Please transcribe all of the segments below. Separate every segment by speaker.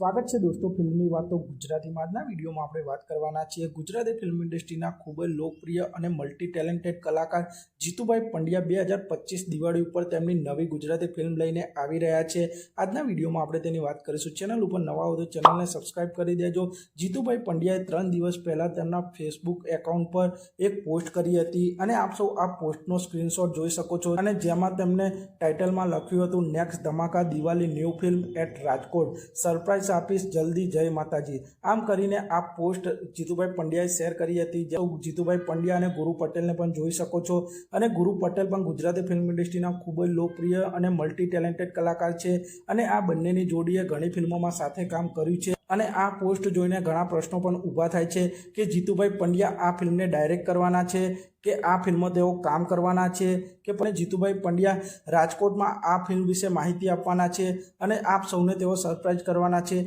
Speaker 1: સ્વાગત છે દોસ્તો ફિલ્મની વાતો ગુજરાતીમાં આજના વિડીયોમાં આપણે વાત કરવાના છીએ. ગુજરાતી ફિલ્મ ઇન્ડસ્ટ્રીના ખૂબ જ લોકપ્રિય અને મલ્ટી ટેલેન્ટેડ કલાકાર જીતુભાઈ પંડ્યા બે હજાર પચીસ દિવાળી ઉપર તેમની નવી ગુજરાતી ફિલ્મ લઈને આવી રહ્યા છે. આજના વિડીયોમાં આપણે તેની વાત કરીશું. ચેનલ ઉપર નવા હો તો ચેનલને સબસ્ક્રાઈબ કરી દેજો. જીતુભાઈ પંડ્યાએ ત્રણ દિવસ પહેલાં તેમના ફેસબુક એકાઉન્ટ પર એક પોસ્ટ કરી હતી અને આપ સૌ આ પોસ્ટનો સ્ક્રીનશોટ જોઈ શકો છો અને જેમાં તેમને ટાઇટલમાં લખ્યું હતું next ધમાકા Diwali new film at Rajkot. Surprise આપીશ જલ્દી, જય માતાજી. આમ કરીને આ પોસ્ટ જીતુભાઈ પંડ્યાએ શેર કરી હતી. જે જીતુભાઈ પંડ્યા અને ગુરુ પટેલને પણ જોઈ શકો છો. અને ગુરુ પટેલ પણ ગુજરાતી ફિલ્મ ઇન્ડસ્ટ્રીના ખૂબ જ લોકપ્રિય અને મલ્ટી ટેલેન્ટેડ કલાકાર છે. અને આ બંનેની જોડીએ ઘણી ફિલ્મોમાં સાથે કામ કર્યું છે. અને આ પોસ્ટ જોઈને ઘણા પ્રશ્નો પણ ઊભા થાય છે કે જીતુભાઈ પંડ્યા આ ફિલ્મને ડાયરેક્ટ કરવાના છે કે આ ફિલ્મ તેઓ કામ કરવાના છે કે પણ જીતુભાઈ પંડ્યા રાજકોટમાં આ ફિલ્મ વિશે માહિતી આપવાના છે અને આપ સૌને તેઓ સરપ્રાઇઝ કરવાના છે?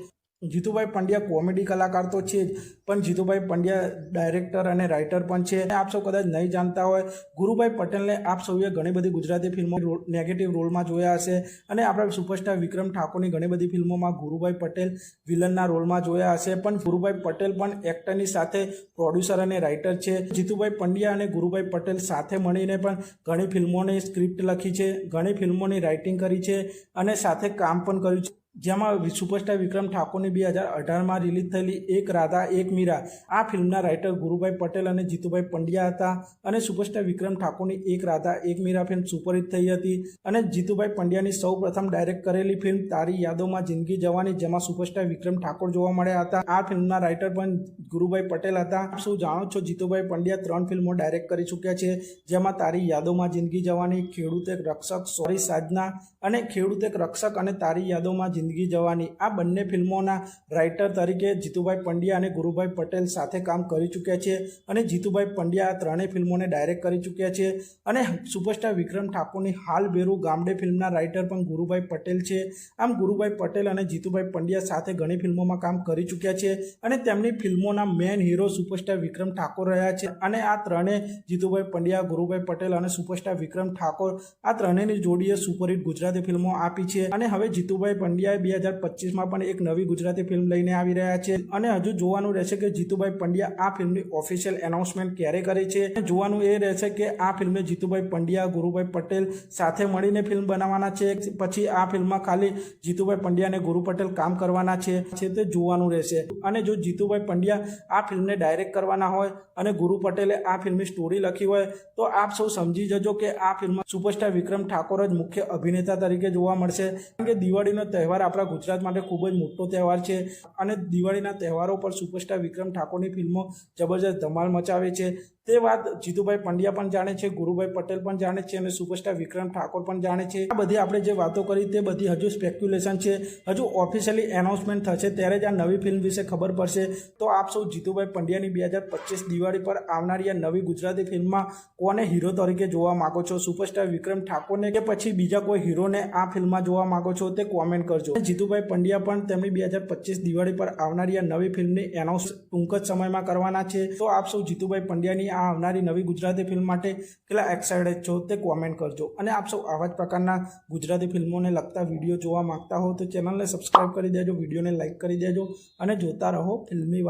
Speaker 1: જીતુભાઈ પંડ્યા કોમેડી કલાકાર તો છે જ, પણ જીતુભાઈ પંડ્યા ડાયરેક્ટર અને રાઇટર પણ છે. આપ સૌ કદાચ નહીં જાણતા હોય, ગુરુભાઈ પટેલને આપ સૌએ ઘણી બધી ગુજરાતી ફિલ્મો નેગેટિવ રોલમાં જોયા હશે અને આપણા સુપરસ્ટાર વિક્રમ ઠાકોરની ઘણી બધી ફિલ્મોમાં ગુરુભાઈ પટેલ વિલનના રોલમાં જોયા હશે. પણ ગુરુભાઈ પટેલ પણ એક્ટરની સાથે પ્રોડ્યુસર અને રાઇટર છે. જીતુભાઈ પંડ્યા અને ગુરુભાઈ પટેલ સાથે મળીને પણ ઘણી ફિલ્મોની સ્ક્રિપ્ટ લખી છે, ઘણી ફિલ્મોની રાઇટિંગ કરી છે અને સાથે કામ પણ કર્યું છે. જેમાં સુપરસ્ટાર વિક્રમ ઠાકોરની બે હજાર અઢારમાં રિલીઝ થયેલી એક રાધા, એક મીરા. આ ફિલ્મના રાઇટર ગુરુભાઈ પટેલ અને જીતુભાઈ પંડ્યા હતા અને સુપરસ્ટાર વિક્રમ ઠાકોરની એક રાધા, એક મીરા ફિલ્મ સુપરહિટ થઈ હતી અને જીતુભાઈ પંડ્યાની સૌ પ્રથમ ડાયરેક્ટ કરેલી ફિલ્મ તારી યાદોમાં જિંદગી જવાની જેમાં સુપરસ્ટાર વિક્રમ ઠાકોર જોવા મળ્યા હતા. આ ફિલ્મના રાઇટર પણ ગુરુભાઈ પટેલ હતા. શું જાણો છો જીતુભાઈ પંડ્યા ત્રણ ફિલ્મો ડાયરેક્ટ કરી ચૂક્યા છે, જેમાં તારી યાદોમાં જિંદગી જવાની, ખેડૂત એક રક્ષક, સોરી સાધના, અને ખેડૂત એક રક્ષક અને તારી યાદોમાં જિંદગી જવાની. આ બંને ફિલ્મોના રાઇટર તરીકે જીતુભાઈ પંડ્યા અને ગુરુભાઈ પટેલ સાથે કામ કરી ચૂક્યા છે અને જીતુભાઈ પંડ્યા આ ત્રણેય ફિલ્મોને ડાયરેક્ટ કરી ચૂક્યા છે અને સુપરસ્ટાર વિક્રમ ઠાકોરની હાલ બેરુ ગામડે ફિલ્મના રાઇટર પણ ગુરુભાઈ પટેલ છે. આમ ગુરુભાઈ પટેલ અને જીતુભાઈ પંડ્યા સાથે ઘણી ફિલ્મોમાં કામ કરી ચૂક્યા છે અને તેમની ફિલ્મોના main hero superstar Vikram Thakor રહ્યા છે અને આ ત્રણેય જીતુભાઈ પંડ્યા, ગુરુભાઈ પટેલ અને સુપરસ્ટાર વિક્રમ ઠાકોર આ ત્રણેયની જોડીએ સુપરહિટ ગુજરાતી ફિલ્મો આપી છે અને હવે જીતુભાઈ પંડ્યાએ બે હજાર પચીસમાં પણ એક નવી ગુજરાતી ફિલ્મ લઈને આવી રહ્યા છે. અને હજુ જોવાનું રહેશે કે જીતુભાઈ પંડ્યા આ ફિલ્મની ઓફિશિયલ એનાઉન્સમેન્ટ ક્યારે કરે છે. જોવાનું એ રહેશે કે આ ફિલ્મને જીતુભાઈ પંડ્યા, ગુરુભાઈ પટેલ સાથે મળીને ફિલ્મ બનાવવાના છે. પછી આ ફિલ્મમાં ખાલી જીતુભાઈ પંડ્યા અને ગુરુ પટેલ કામ કરવાના છે. તે જોવાનું રહેશે. અને જો જીતુભાઈ પંડ્યા આ ફિલ્મને ડાયરેક્ટ કરવાના હોય અને ગુરુ પટેલે આ ફિલ્મની સ્ટોરી લખી હોય, તો આપ સૌ સમજી જજો કે આ ફિલ્મમાં સુપરસ્ટાર વિક્રમ ઠાકોર જ મુખ્ય અભિનેતા તરીકે જોવા મળશે. કારણ કે દિવાળીનો તહેવાર આપણા ગુજરાત માટે ખૂબ જ મોટો તહેવાર છે અને દિવાળીના તહેવારો પર સુપરસ્ટાર વિક્રમ ઠાકોરની ફિલ્મો જબરજસ્ત ધમાલ મચાવે છે. તે વાત જીતુભાઈ પંડ્યા પણ જાણે છે, ગુરુભાઈ પટેલ પણ જાણે છે અને સુપરસ્ટાર વિક્રમ ઠાકોર પણ જાણે છે. આ બધી આપણે જે વાતો કરી તે બધી હજુ સ્પેક્યુલેશન છે. હજુ ઓફિશિયલી એનાઉન્સમેન્ટ થશે ત્યારે જ આ નવી ફિલ્મ વિશે ખબર પડશે. તો આપ સૌ જીતુભાઈ પંડ્યાની બે હજાર પચીસ દિવાળી પર આવનારી આ નવી ગુજરાતી ફિલ્મમાં કોને હીરો તરીકે જોવા માગો છો? સુપરસ્ટાર વિક્રમ ઠાકોરને કે પછી બીજા કોઈ હીરોને આ ફિલ્મમાં જોવા માગો છો તે કોમેન્ટ કરજો. જીતુભાઈ પંડ્યા પણ તેમની બે હજાર પચીસ દિવાળી પર આવનારી આ નવી ફિલ્મની એનાઉન્સ ટૂંક જ સમયમાં કરવાના છે. તો આપ સૌ જીતુભાઈ પંડ્યાની આ આવનારી નવી ગુજરાતી ફિલ્મ માટે કેટલા એક્સાઇટેડ છો તે કોમેન્ટ કરજો. અને આપ સૌ આવા જ પ્રકારના ગુજરાતી ફિલ્મોને લગતા વીડિયો જોવા માગતા હો તો ચેનલને સબસ્ક્રાઇબ કરી દેજો, વિડીયોને લાઇક કરી દેજો અને જોતા રહો ફિલ્મી વાત